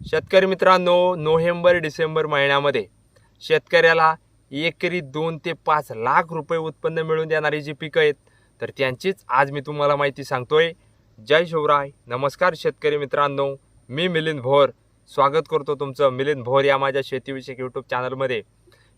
शेतकरी मित्रांनो November December महिन्यामध्ये शेतकऱ्याला एकरी दोन ते पाच लाख रुपये उत्पन्न मिळवून देणारी जी पिकं आहेत तर त्यांचीच आज मी तुम्हाला माहिती सांगतोय. जय शिवराय. नमस्कार शेतकरी मित्रांनो. मी मिलिंद भोर. स्वागत करतो तुमचं मिलिंद भोर या माझ्या शेतीविषयक यूट्यूब चॅनलमध्ये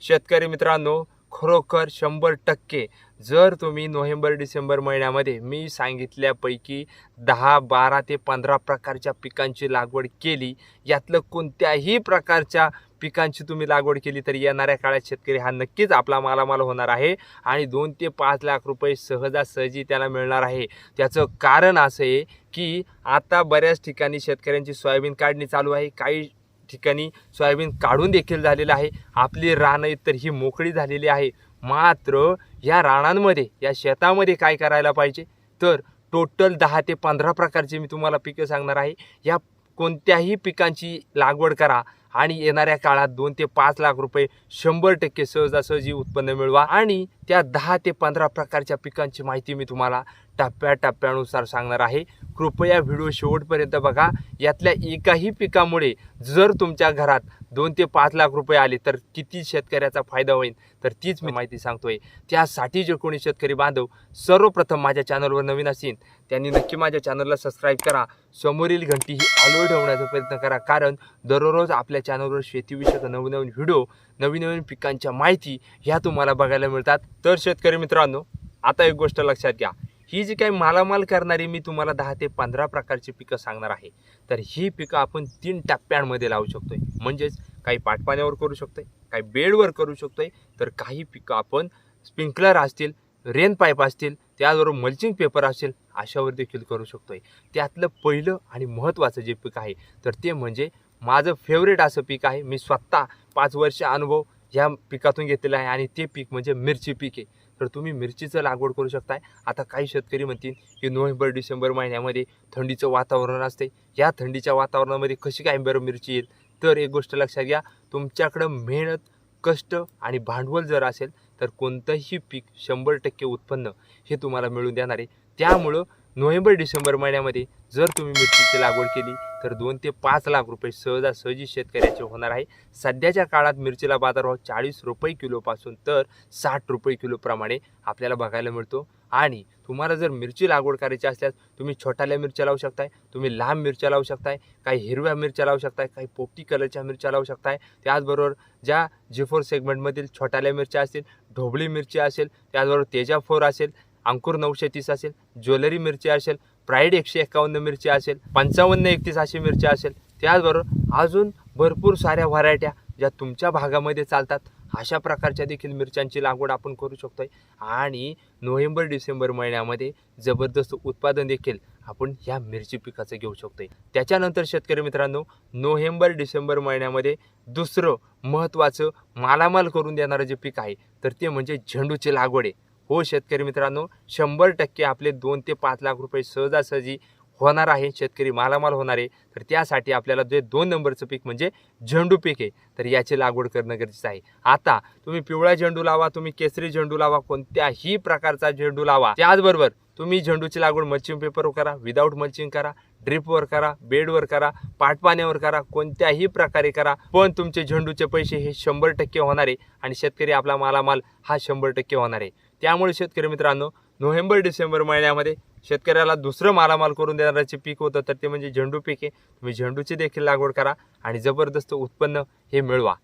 शेतकरी मित्रांनो खरोखर शंभर टक्के जर तुम्ही नोव्हेंबर डिसेंबर महिन्यामध्ये मी सांगितल्यापैकी दहा बारा ते पंधरा प्रकारच्या पिकांची लागवड केली यातलं कोणत्याही प्रकारच्या पिकांची तुम्ही लागवड केली तर येणाऱ्या काळात शेतकरी हा नक्कीच आपला मालामाल होणार आहे आणि दोन ते पाच लाख रुपये सहजासहजी त्याला मिळणार आहे. त्याचं कारण असं आहे की आता बऱ्याच ठिकाणी शेतकऱ्यांची सोयाबीन काढणी चालू आहे. काही ठिकाणी सोयाबीन काढून देखील झालेलं आहे. आपली रानं तर ही मोकळी झालेली आहे. मात्र या रानांमध्ये या शेतामध्ये काय करायला पाहिजे? तर टोटल दहा ते पंधरा प्रकारची मी तुम्हाला पिकं सांगणार आहे. या कोणत्याही पिकांची लागवड करा आणि येणाऱ्या काळात दोन ते पाच लाख रुपये शंभर टक्के सहजासहजी उत्पन्न मिळवा. आणि त्या दहा ते पंधरा प्रकारच्या पिकांची माहिती मी तुम्हाला टप्प्याटप्प्यानुसार सांगणार आहे. कृपया व्हिडिओ शेवटपर्यंत बघा. यातल्या एकाही पिकामुळे जर तुमच्या घरात दोन ते पाच लाख रुपये आले तर किती शेतकऱ्याचा फायदा होईल? तर तीच मी माहिती सांगतोय. त्यासाठी जे कोणी शेतकरी बांधव सर्वप्रथम माझ्या चॅनलवर नवीन असेल त्यांनी नक्की माझ्या चॅनलला सबस्क्राईब करा. समोरील घंटी ही आलो ठेवण्याचा प्रयत्न करा कारण दररोज आपल्या चॅनलवर शेतीविषयक नवनवीन व्हिडिओ नवीन नवीन पिकांच्या माहिती ह्या तुम्हाला बघायला मिळतात. तर शेतकरी मित्रांनो आता एक गोष्ट लक्षात घ्या. ही जी काही मालामाल करणारी मी तुम्हाला दहा ते पंधरा प्रकारची पिकं सांगणार आहे तर ही पिकं आपण तीन टप्प्यांमध्ये लावू शकतोय. म्हणजेच काही पाटपाण्यावर करू शकतोय काही बेडवर करू शकतोय तर काही पिकं आपण स्प्रिंकलर असतील रेन पाईप असतील त्याचबरोबर मल्चिंग पेपर असेल अशावर देखील करू शकतोय. त्यातलं पहिलं आणि महत्त्वाचं जे पीक आहे तर ते म्हणजे माझं फेवरेट असं पीक आहे मी स्वतः पाच वर्ष अनुभव ह्या पिकातून घेतलेला आहे आणि ते पीक म्हणजे मिरची पीक आहे. तर तुम्ही मिरचीचं लागवड करू शकताय. आता काही शेतकरी म्हणतील की नोव्हेंबर डिसेंबर महिन्यामध्ये थंडीचं वातावरण असते. या थंडीच्या वातावरणामध्ये कशी काय बरं मिरची येईल? तर एक गोष्ट लक्षात घ्या तुमच्याकडं मेहनत कष्ट आणि भांडवल जर असेल तर कोणतंही पीक शंभर टक्के उत्पन्न हे तुम्हाला मिळून देणार आहे. त्यामुळं नोव्हेंबर डिसेंबर महिन्यामध्ये जर तुम्ही मिरचीची लागवड केली तर दोन ते पाच लाख रुपये सहजासहजी शेतकऱ्याचे होणार आहे. सध्याच्या काळात मिरचीला बाजारभाव चाळीस रुपये किलोपासून तर साठ रुपये किलोप्रमाणे आपल्याला बघायला मिळतो. आणि तुम्हाला जर मिरची लागवड करायची असल्यास तुम्ही छोट्याल्या मिरच्या लावू शकताय तुम्ही लांब मिरच्या लावू शकताय काही हिरव्या मिरच्या लावू शकताय काही पोपटी कलरच्या मिरच्या लावू शकताय. त्याचबरोबर ज्या जी फोर सेगमेंटमधील छोट्याल्या मिरच्या असतील ढोबळी मिरची असेल त्याचबरोबर तेजा फोर असेल अंकुर नऊशे तीस असेल ज्वेलरी मिरची असेल प्राईड एकशे एकावन्न मिरची असेल पंचावन्न एकतीस अशी मिरची असेल त्याचबरोबर अजून भरपूर साऱ्या व्हरायट्या ज्या तुमच्या भागामध्ये चालतात. अशा प्रकारच्या देखील मिरच्यांची लागवड आपण करू शकतोय. आणि नोव्हेंबर डिसेंबर महिन्यामध्ये जबरदस्त उत्पादन देखील आपण ह्या मिरची पिकाचं घेऊ शकतोय. त्याच्यानंतर शेतकरी मित्रांनो नोव्हेंबर डिसेंबर महिन्यामध्ये दुसरं महत्त्वाचं मालामाल करून देणारं जे पीक आहे तर ते म्हणजे झेंडूची लागवड आहे. हो शेतकरी मित्रांनो शंभर टक्के आपले दोन ते पाच लाख रुपये सहजासहजी होणार आहे शेतकरी मालामाल होणार आहे. तर त्यासाठी आपल्याला जे दोन नंबरचं पीक म्हणजे झेंडू पीक आहे तर याची लागवड करणं गरजेचं आहे. आता तुम्ही पिवळा झेंडू लावा तुम्ही केसरी झेंडू लावा कोणत्याही प्रकारचा झेंडू लावा. त्याचबरोबर तुम्ही झेंडूची लागवड मल्चिंग पेपरवर करा विदाऊट मल्चिंग करा ड्रिपवर करा बेडवर करा पाटपाण्यावर करा कोणत्याही प्रकारे करा पण तुमचे झेंडूचे पैसे हे शंभर टक्के होणार आहे आणि शेतकरी आपला मालामाल हा शंभर टक्के होणार आहे. त्यामुळे शेतकरी मित्रांनो नोव्हेंबर डिसेंबर महिन्यामध्ये शेतकऱ्याला दुसरं मालामाल करून देणाऱ्याचे पीक होतं तर ते म्हणजे झेंडू पीक आहे. तुम्ही झेंडूची देखील लागवड करा आणि जबरदस्त उत्पन्न हे मिळवा.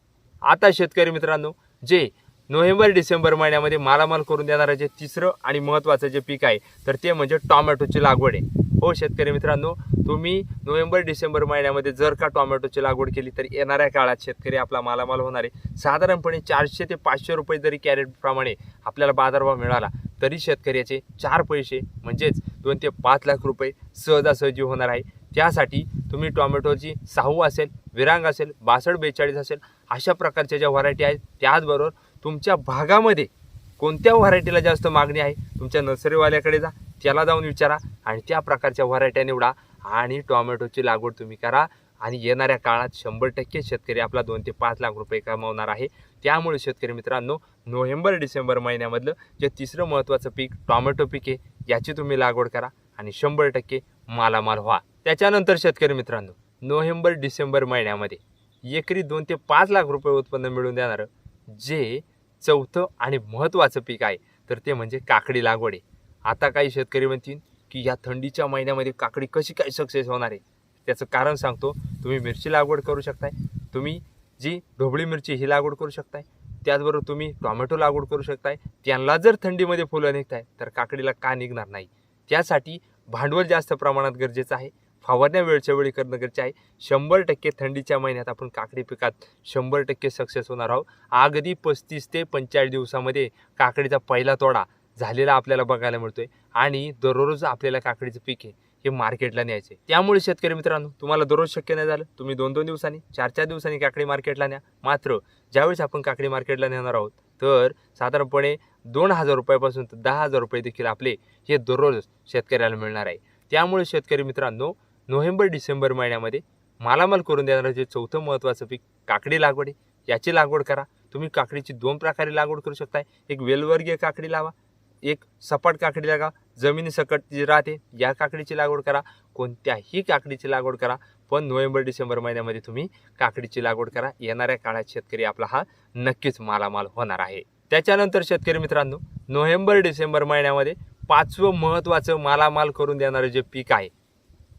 आता शेतकरी मित्रांनो जे नोव्हेंबर डिसेंबर महिन्यामध्ये मालामाल करून देणारं जे तिसरं आणि महत्त्वाचं जे पीक आहे तर ते म्हणजे टॉमॅटोची लागवड आहे. हो शेतकरी मित्रांनो तुम्ही नोव्हेंबर डिसेंबर महिन्यामध्ये जर का टॉमॅटोची लागवड केली तर येणाऱ्या काळात शेतकरी आपला मालामाल होणार आहे. साधारणपणे चारशे ते पाचशे रुपये जरी कॅरेटप्रमाणे आपल्याला बाजारभाव मिळाला तरी शेतकऱ्याचे चार पैसे म्हणजेच दोन ते पाच लाख रुपये सहजासहजी होणार आहे. त्यासाठी तुम्ही टॉमॅटोची साहू असेल विरांग असेल बासष्ट बेचाळीस असेल अशा प्रकारच्या ज्या व्हरायटी आहेत त्याचबरोबर तुमच्या भागामध्ये कोणत्या व्हरायटीला जास्त मागणी आहे? तुमच्या नर्सरीवाल्याकडे जा त्याला जाऊन विचारा आणि त्या प्रकारच्या व्हरायट्या निवडा आणि टॉमॅटोची लागवड तुम्ही करा आणि येणाऱ्या काळात शंभर टक्के शेतकरी आपला दोन ते पाच लाख रुपये कमावणार आहे. त्यामुळे शेतकरी मित्रांनो नोव्हेंबर डिसेंबर महिन्यामधलं जे तिसरं महत्त्वाचं पीक टॉमॅटो पीक आहे याची तुम्ही लागवड करा आणि शंभर टक्के मालामाल व्हा. त्याच्यानंतर शेतकरी मित्रांनो नोव्हेंबर डिसेंबर महिन्यामध्ये एकरी दोन ते पाच लाख रुपये उत्पन्न मिळून देणारं जे चौथं आणि महत्त्वाचं पीक आहे तर ते म्हणजे काकडी लागवड आहे. आता काही शेतकरी म्हणतील की या थंडीच्या महिन्यामध्ये काकडी कशी काय सक्सेस होणार आहे? त्याचं कारण सांगतो. तुम्ही मिरची लागवड करू शकताय. तुम्ही जी ढोबळी मिरची ही लागवड करू शकताय. त्याचबरोबर तुम्ही टोमॅटो लागवड करू शकताय. त्यांना जर थंडीमध्ये फुलं निघताय तर काकडीला का निघणार नाही? त्यासाठी भांडवल जास्त प्रमाणात गरजेचं आहे. फवारण्या वेळच्या वेळी करणं गरजेचं आहे शंभर टक्के थंडीच्या महिन्यात आपण काकडी पिकात शंभर टक्के सक्सेस होणार आहोत. अगदी पस्तीस ते पंचेचाळीस दिवसामध्ये काकडीचा पहिला तोडा झालेला आपल्याला बघायला मिळतोय आणि दररोज आपल्याला काकडीचं पीक आहे हे मार्केटला न्यायचे त्यामुळे शेतकरी मित्रांनो तुम्हाला दररोज शक्य नाही झालं तुम्ही दोन दोन दिवसांनी चार चार दिवसांनी काकडी मार्केटला न्या. मात्र ज्यावेळेस आपण काकडी मार्केटला नेणार आहोत तर साधारणपणे दोन हजार रुपयापासून तर दहा हजार रुपये देखील आपले हे दररोज शेतकऱ्याला मिळणार आहे. त्यामुळे शेतकरी मित्रांनो नोव्हेंबर डिसेंबर महिन्यामध्ये मालामाल करून देणारं जे चौथं महत्त्वाचं पीक काकडी लागवड आहे याची लागवड करा. तुम्ही काकडीची दोन प्रकारे लागवड करू शकताय. एक वेलवर्गीय काकडी लावा एक सपाट काकडी लागा जमिनी सकट जी राहते या काकडीची लागवड करा. कोणत्याही काकडीची लागवड करा पण नोव्हेंबर डिसेंबर महिन्यामध्ये तुम्ही काकडीची लागवड करा. येणाऱ्या काळात शेतकरी आपला हा नक्कीच मालामाल होणार आहे. त्याच्यानंतर शेतकरी मित्रांनो नोव्हेंबर डिसेंबर महिन्यामध्ये पाचवं महत्त्वाचं मालामाल करून देणारं जे पीक आहे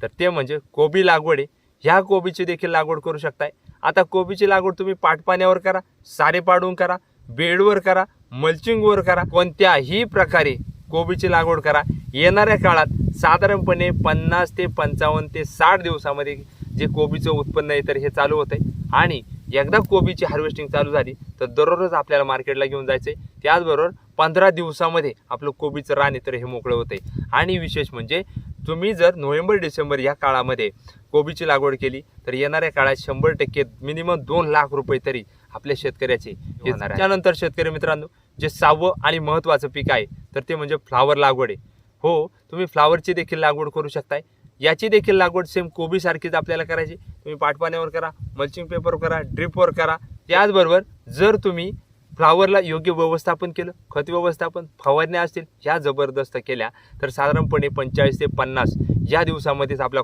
तर ते म्हणजे कोबी लागवड. आहे ह्या कोबीची देखील लागवड करू शकताय. आता कोबीची लागवड तुम्ही पाटपाण्यावर करा सारे पाडून करा बेडवर करा मल्चिंगवर करा. कोणत्याही प्रकारे कोबीची लागवड करा. येणाऱ्या काळात साधारणपणे पन्नास ते पंचावन्न ते साठ दिवसामध्ये जे कोबीचं उत्पन्न आहे तर हे चालू होतं आहे आणि एकदा कोबीची हार्वेस्टिंग चालू झाली तर दररोज आपल्याला मार्केटला घेऊन जायचं आहे त्याचबरोबर पंधरा दिवसामध्ये आपलं कोबीचं रान तर हे मोकळं होतं आहे आणि विशेष म्हणजे तुम्ही जर नोव्हेंबर डिसेंबर या काळामध्ये कोबीची लागवड केली तर येणाऱ्या काळात शंभर टक्के मिनिमम दोन लाख रुपये तरी आपल्या शेतकऱ्याचे आहे. त्यानंतर शेतकरी मित्रांनो जे सहावं आणि महत्त्वाचं पीक आहे तर ते म्हणजे फ्लावर लागवड आहे. हो तुम्ही फ्लावरची देखील लागवड करू शकताय. याची देखील लागवड सेम कोबीसारखीच आपल्याला करायची. तुम्ही पाटपाण्यावर करा मल्चिंग पेपरवर करा ड्रिपवर करा. त्याचबरोबर जर तुम्ही फ्लावरला योग्य व्यवस्थापन केलं खत व्यवस्थापन फवारण्या असतील ह्या जबरदस्त केल्या तर साधारणपणे पंचेचाळीस ते पन्नास या दिवसामध्येच आपला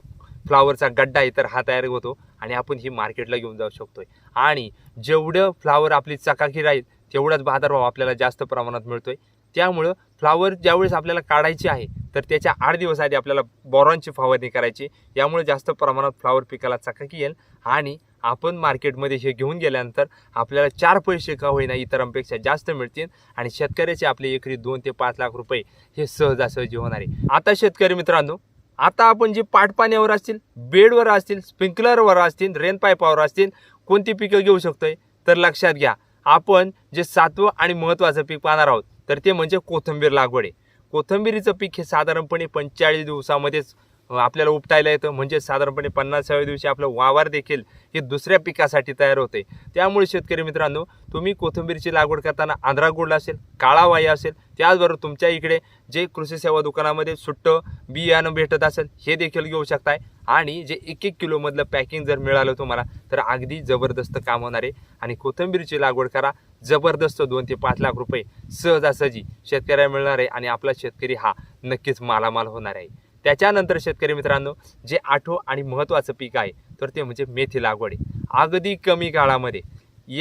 फ्लावरचा गड्डा आहे तर हा तयार होतो आणि आपण ही मार्केटला घेऊन जाऊ शकतोय. आणि जेवढं फ्लावर आपली चकाकी राहील तेवढाच बाजारभाव आपल्याला जास्त प्रमाणात मिळतोय. त्यामुळं फ्लावर ज्यावेळेस आपल्याला काढायची आहे तर त्याच्या आठ दिवस आधी आपल्याला बोरॉनची फवारणी करायची यामुळे जास्त प्रमाणात फ्लावर पिकाला चकाकी येईल आणि आपण मार्केटमध्ये हे घेऊन गेल्यानंतर आपल्याला चार पैसे का होईना इतरांपेक्षा जास्त मिळतील आणि शेतकऱ्याचे आपले एकरी दोन ते पाच लाख रुपये हे सहजासहजी होणार आहे. आता शेतकरी मित्रांनो आता आपण जे पाटपाण्यावर असतील बेडवर असतील स्प्रिंकलरवर असतील रेन पाईपावर असतील कोणती पिकं घेऊ शकतोय? तर लक्षात घ्या आपण जे सातवं आणि महत्त्वाचं पीक पाहणार आहोत तर ते म्हणजे कोथिंबीर लागवड आहे. कोथंबीरीचं पीक हे साधारणपणे पंचेचाळीस दिवसामध्येच आपल्याला उपटायला येतं. म्हणजे साधारणपणे पन्नासाव्या दिवशी आपलं वावर देखील हे दुसऱ्या पिकासाठी तयार होते. त्यामुळे शेतकरी मित्रांनो तुम्ही कोथिंबीरची लागवड करताना आंध्रा गोल्ड असेल काळा वाया असेल त्याचबरोबर तुमच्या इकडे जे कृषी सेवा दुकानामध्ये सुट्टं बियाणं भेटत असेल हे देखील घेऊ शकताय. आणि जे एक एक किलोमधलं पॅकिंग जर मिळालं तुम्हाला तर अगदी जबरदस्त काम होणार आहे. आणि कोथिंबीरची लागवड करा. जबरदस्त दोन ते पाच लाख रुपये सहजासहजी शेतकऱ्याला मिळणार आहे आणि आपला शेतकरी हा नक्कीच मालामाल होणार आहे. त्याच्यानंतर शेतकरी मित्रांनो जे आठवं आणि महत्त्वाचं पीक आहे तर ते म्हणजे मेथी लागवड आहे. अगदी कमी काळामध्ये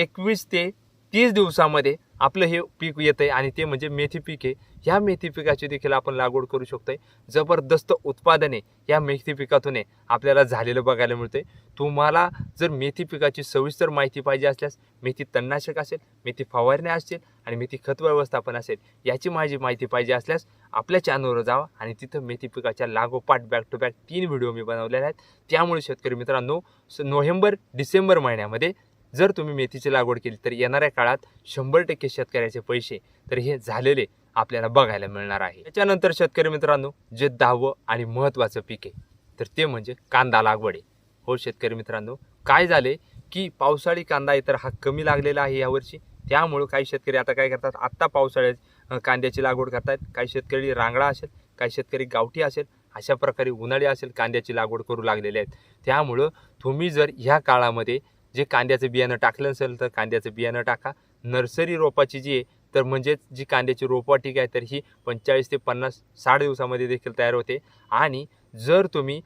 एकवीस ते तीस दिवसामध्ये आपलं हे पीक येतं आहे आणि ते म्हणजे मेथी पीक आहे. ह्या मेथी पिकाची देखील आपण लागवड करू शकतोय. जबरदस्त उत्पादने या मेथी पिकातून आपल्याला झालेलं बघायला मिळतंय. तुम्हाला जर मेथी पिकाची सविस्तर माहिती पाहिजे असल्यास मेथी तणनाशक असेल मेथी फवारण्या असतील आणि मेथी खत व्यवस्थापन असेल याची माझी माहिती पाहिजे असल्यास आपल्या चॅनलवर जावा आणि तिथं मेथी पिकाच्या लागोपाठ बॅक टू बॅक तीन व्हिडिओ मी बनवलेले आहेत. त्यामुळे शेतकरी मित्रांनो स- नोव्हेंबर डिसेंबर महिन्यामध्ये जर तुम्ही मेथीची लागवड केली तर येणाऱ्या काळात शंभर टक्के शेतकऱ्याचे पैसे तर हे झालेले आपल्याला बघायला मिळणार आहे. त्याच्यानंतर शेतकरी मित्रांनो जे दहावं आणि महत्त्वाचं पीक आहे तर ते म्हणजे कांदा लागवड आहे. हो शेतकरी मित्रांनो काय झाले की पावसाळी कांदा आहे तर हा कमी लागलेला आहे यावर्षी. त्यामुळं काही शेतकरी आता काय करतात आत्ता पावसाळ्यात कांद्याची लागवड करतात. काही शेतकरी रांगडा असेल काही शेतकरी गावठी असेल अशा प्रकारे उन्हाळी असेल कांद्याची लागवड करू लागलेले आहेत. त्यामुळं तुम्ही जर ह्या काळामध्ये जे कांद्याचं बियाणं टाकलं असेल तर कांद्याचं बियाणं टाका. नर्सरी रोपाची जी आहे तर म्हणजेच जी कांद्याची रोपवाटिका आहे तर ही पंचेचाळीस ते पन्नास साठ दिवसामध्ये देखील तयार होते. आणि जर तुम्ही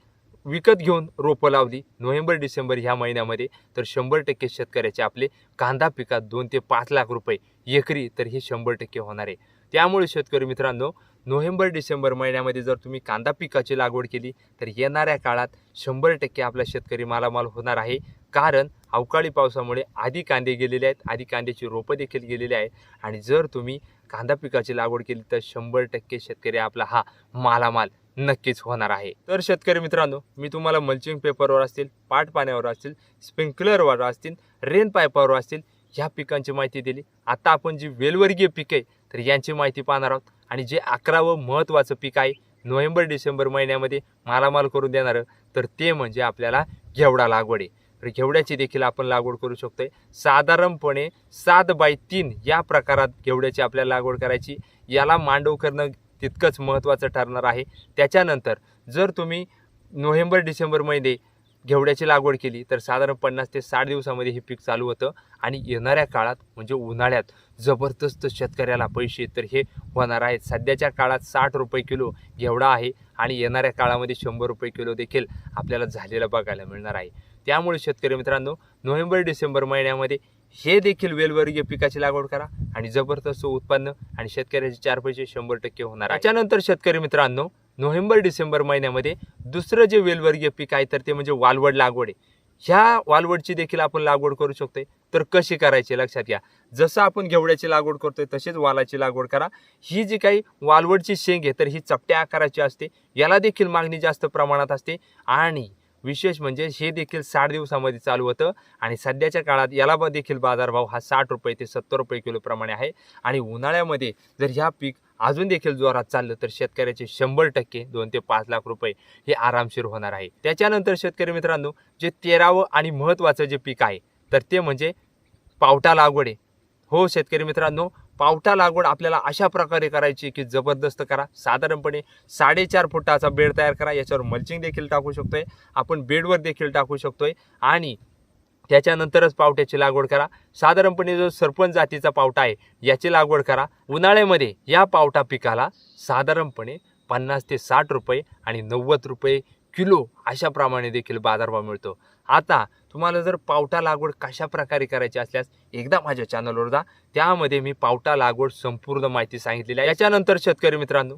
विकत घेऊन रोपं लावली नोव्हेंबर डिसेंबर ह्या महिन्यामध्ये तर शंभर टक्के शेतकऱ्याचे आपले कांदा पिकात दोन ते पाच लाख रुपये एकरी तर हे शंभर टक्के होणार आहे. त्यामुळे शेतकरी मित्रांनो नोव्हेंबर डिसेंबर महिन्यामध्ये जर तुम्ही कांदा पिकाची लागवड केली तर येणाऱ्या काळात शंभर टक्के आपला शेतकरी मालामाल होणार आहे. कारण अवकाळी पावसामुळे आधी कांदे गेलेले आहेत. आधी कांद्याची रोपं देखील गेलेली आहे आणि जर तुम्ही कांदा पिकाची लागवड केली तर शंभर टक्के शेतकरी आपला हा मालामाल नक्कीच होणार आहे. तर शेतकरी मित्रांनो मी तुम्हाला मल्चिंग पेपरवर असतील पाट पाण्यावर असतील स्प्रिंकलरवर असतील रेन पाईपावर असतील ह्या पिकांची माहिती दिली. आता आपण जी वेलवर्गीय पिकं आहे तर यांची माहिती पाहणार आहोत. आणि जे अकरावं महत्त्वाचं पीक आहे नोव्हेंबर डिसेंबर महिन्यामध्ये मालामाल करून देणारं तर ते म्हणजे आपल्याला घेवडा लागवड आहे. तर घेवड्याची देखील आपण लागवड करू शकतोय. साधारणपणे सात बाय तीन या प्रकारात घेवड्याची आपल्याला लागवड करायची. याला मांडव करणं तितकंच महत्त्वाचं ठरणार आहे. त्याच्यानंतर जर तुम्ही नोव्हेंबर डिसेंबर महिने घेवड्याची लागवड केली तर साधारण पन्नास ते साठ दिवसामध्ये हे पीक चालू होतं आणि येणाऱ्या काळात म्हणजे उन्हाळ्यात जबरदस्त शेतकऱ्याला पैसे तर हे होणार आहेत. सध्याच्या काळात साठ रुपये किलो घेवडा आहे आणि येणाऱ्या काळामध्ये शंभर रुपये किलो देखील आपल्याला झालेलं बघायला मिळणार आहे. त्यामुळे शेतकरी मित्रांनो नोव्हेंबर डिसेंबर महिन्यामध्ये हे देखील वेलवर्गीय पिकाची लागवड करा आणि जबरदस्त उत्पन्न आणि शेतकऱ्याचे चार पैसे शंभर टक्के होणार त्याच्यानंतर शेतकरी मित्रांनो नोव्हेंबर डिसेंबर महिन्यामध्ये दुसरं जे वेलवर्गीय पीक आहे तर ते म्हणजे वालवड लागवड आहे. ह्या वालवडची देखील आपण लागवड करू शकतोय. तर कशी करायची लक्षात घ्या. जसं आपण घेवड्याची लागवड करतोय तसेच वालाची लागवड करा. ही जी काही वालवडची शेंग आहे तर ही चपट्या आकाराची असते. याला देखील मागणी जास्त प्रमाणात असते. आणि विशेष म्हणजे हे देखील साठ दिवसामध्ये चालू होतं. आणि सध्याच्या काळात याला देखील बाजारभाव हा साठ रुपये ते सत्तर रुपये किलोप्रमाणे आहे. आणि उन्हाळ्यामध्ये जर ह्या पीक अजून देखील जोरात चाललं तर शेतकऱ्याचे शंभर टक्के दोन ते पाच लाख रुपये हे आरामशीर होणार आहे. त्याच्यानंतर शेतकरी मित्रांनो जे तेरावं आणि महत्त्वाचं जे पीक आहे तर ते म्हणजे पावटा लागवड. आहे हो शेतकरी मित्रांनो पावटा लागवड आपल्याला अशा प्रकारे करायची की जबरदस्त करा. साधारणपणे साडेचार फुटाचा बेड तयार करा. याच्यावर मल्चिंग देखील टाकू शकतोय. आपण बेडवर देखील टाकू शकतोय. आणि त्याच्यानंतरच पावट्याची लागवड करा. साधारणपणे जो सरपंच जातीचा पावटा आहे याची लागवड करा. उन्हाळ्यामध्ये या पावटा पिकाला साधारणपणे पन्नास ते साठ रुपये आणि नव्वद रुपये किलो अशा प्रमाणे देखील बाजारभाव मिळतो. आता तुम्हाला जर पावटा लागवड कशा प्रकारे करायची असल्यास एकदा माझ्या चॅनलवर जा. त्यामध्ये मी पावटा लागवड संपूर्ण माहिती सांगितलेली आहे. याच्यानंतर शेतकरी मित्रांनो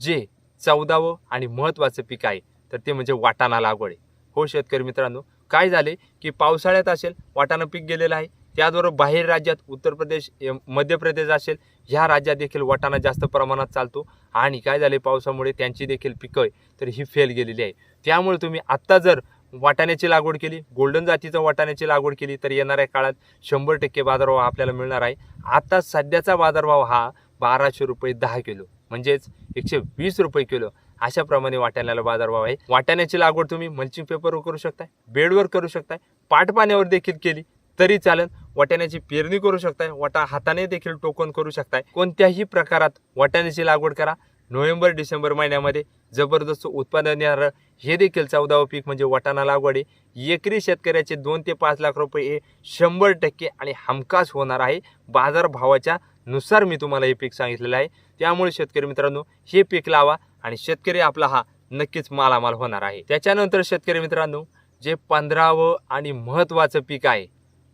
जे चौदावं आणि महत्त्वाचं पीक आहे तर ते म्हणजे वाटाणा लागवड आहे. हो शेतकरी मित्रांनो काय झाले की पावसाळ्यात असेल वाटाणा पीक गेलेलं आहे. त्याचबरोबर बाहेर राज्यात उत्तर प्रदेश एम- मध्य प्रदेश असेल ह्या राज्यात देखील वाटाणा जास्त प्रमाणात चालतो. आणि काय झाले पावसामुळे त्यांची देखील पिकं तर ही फेल गेलेली आहे. त्यामुळे तुम्ही आत्ता जर वाटाण्याची लागवड केली. गोल्डन जातीचं वाटाण्याची लागवड केली तर येणाऱ्या काळात शंभर टक्के बाजारभाव आपल्याला मिळणार आहे. आता सध्याचा बाजारभाव हा बाराशे रुपये दहा किलो म्हणजेच एकशे वीस रुपये किलो. अशाप्रमाणे वाटाण्याला बाजारभाव आहे. वाटाण्याची लागवड तुम्ही मल्चिंग पेपरवर करू शकताय बेडवर करू शकताय पाटपाण्यावर देखील केली तरी चालेल. वाटाण्याची पेरणी करू शकताय वाटा हाताने देखील टोकन करू शकताय. कोणत्याही प्रकारात वाटाण्याची लागवड करा. नोव्हेंबर डिसेंबर महिन्यामध्ये जबरदस्त उत्पादन येणारं. हे देखील चौदावं पीक म्हणजे वाटाणा लागवड. आहे एकरी शेतकऱ्याचे दोन ते पाच लाख रुपये हे शंभर टक्के आणि हमखास होणार आहे. बाजारभावाच्या नुसार मी तुम्हाला हे पीक सांगितलेलं आहे. त्यामुळे शेतकरी मित्रांनो हे पीक लावा आणि शेतकरी आपला हा नक्कीच मालामाल होणार आहे. त्याच्यानंतर शेतकरी मित्रांनो जे पंधरावं आणि महत्त्वाचं पीक आहे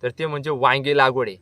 तर ते म्हणजे वांगी लागवड. आहे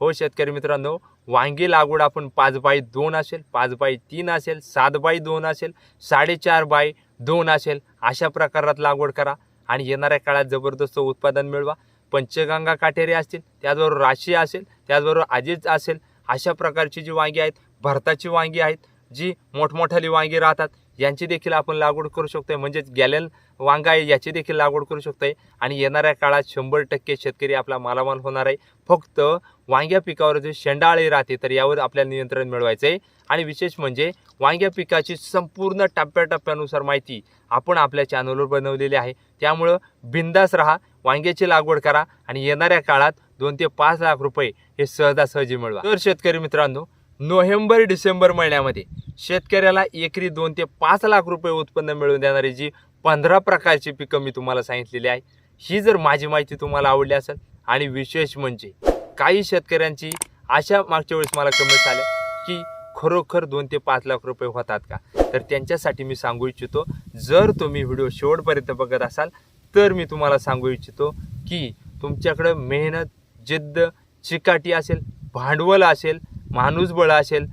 हो शेतकरी मित्रांनो वांगी लागवड आपण पाच बाय दोन असेल पाच बाय तीन असेल सात बाय दोन असेल साडेचार बाय दोन असेल अशा प्रकारात लागवड करा. आणि येणाऱ्या काळात जबरदस्त उत्पादन मिळवा. पंचगंगा काटेरी असतील त्याचबरोबर राशी असेल त्याचबरोबर आजीच असेल अशा प्रकारची जी वांगी आहेत भरताची वांगी आहेत जी मोठमोठाली वांगी राहतात यांची देखील आपण लागवड करू शकतो म्हणजेच गॅलन वांगा आहे याची देखील लागवड करू शकतोय. आणि येणाऱ्या काळात शंभर टक्के शेतकरी आपला मालामाल होणार आहे. फक्त वांग्या पिकावर जे शेंडाळे राहते तर यावर आपल्याला नियंत्रण मिळवायचं आहे आणि विशेष म्हणजे वांग्या पिकाची संपूर्ण टप्प्याटप्प्यानुसार माहिती आपण आपल्या चॅनलवर बनवलेली आहे. त्यामुळं बिंदास राहा वांग्याची लागवड करा आणि येणाऱ्या काळात दोन ते पाच लाख रुपये हे सहजासहजी मिळवा. तर शेतकरी मित्रांनो नोव्हेंबर डिसेंबर महिन्यामध्ये शेतकऱ्याला एकरी दोन ते पाच लाख रुपये उत्पन्न मिळवून देणारी जी पंधरा प्रकारची पिकं मी तुम्हाला सांगितलेली आहे. ही जर माझी माहिती तुम्हाला आवडली असेल आणि विशेष म्हणजे काही शेतकऱ्यांची अशा मागच्या वेळेस मला कमेंट्स आल्या की खरोखर दोन ते पाच लाख रुपये होतात का? तर त्यांच्यासाठी मी सांगू इच्छितो जर तुम्ही व्हिडिओ शेवटपर्यंत बघत असाल तर मी तुम्हाला सांगू इच्छितो की तुमच्याकडं मेहनत जिद्द चिकाटी असेल भांडवल असेल माणूसबळ असेल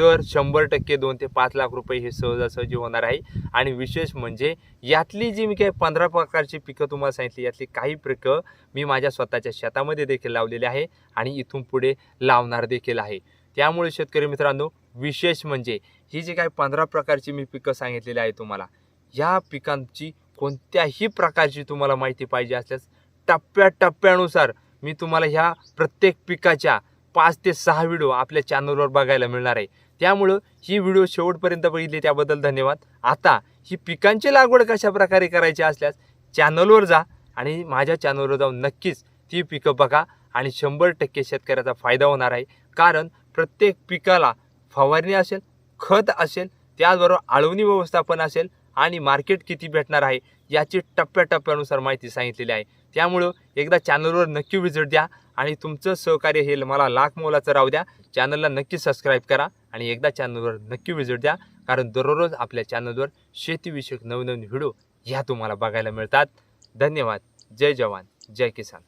तर शंभर टक्के दोन ते पाच लाख रुपये हे सहजासहजी होणार आहे. आणि विशेष म्हणजे यातली जी मी काही पंधरा प्रकारची पिकं तुम्हाला सांगितली यातली काही पिकं मी माझ्या स्वतःच्या शेतामध्ये देखील लावलेली आहे आणि इथून पुढे लावणार देखील आहे. त्यामुळे शेतकरी मित्रांनो विशेष म्हणजे ही जी काही पंधरा प्रकारची मी पिकं सांगितलेली आहे तुम्हाला या पिकांची कोणत्याही प्रकारची तुम्हाला माहिती पाहिजे असल्यास टप्प्याटप्प्यानुसार मी तुम्हाला ह्या प्रत्येक पिकाच्या पाच ते सहा व्हिडिओ आपल्या चॅनलवर बघायला मिळणार आहे. त्यामुळं ही व्हिडिओ शेवटपर्यंत बघितली त्याबद्दल धन्यवाद. आता ही पिकांची लागवड कशा प्रकारे करायची असल्यास चॅनलवर जा आणि माझ्या चॅनलवर जाऊन नक्कीच ती पिकं बघा आणि शंभर टक्के शेतकऱ्याचा फायदा होणार आहे. कारण प्रत्येक पिकाला फवारणी असेल खत असेल त्याचबरोबर आळवणी व्यवस्थापन असेल आणि मार्केट किती भेटणार आहे याची टप्प्याटप्प्यानुसार माहिती सांगितलेली आहे. त्यामुळं एकदा चॅनलवर नक्की विजिट द्या आणि तुमचं सहकार्य हे मला लाख मोलाचं राहू द्या. चॅनलला नक्की सबस्क्राईब करा आणि एकदा चॅनलवर नक्की विजिट द्या. कारण दररोज आपल्या चॅनलवर शेतीविषयक नवनवीन व्हिडिओ ह्या तुम्हाला बघायला मिळतात. धन्यवाद. जय जवान. जय किसान.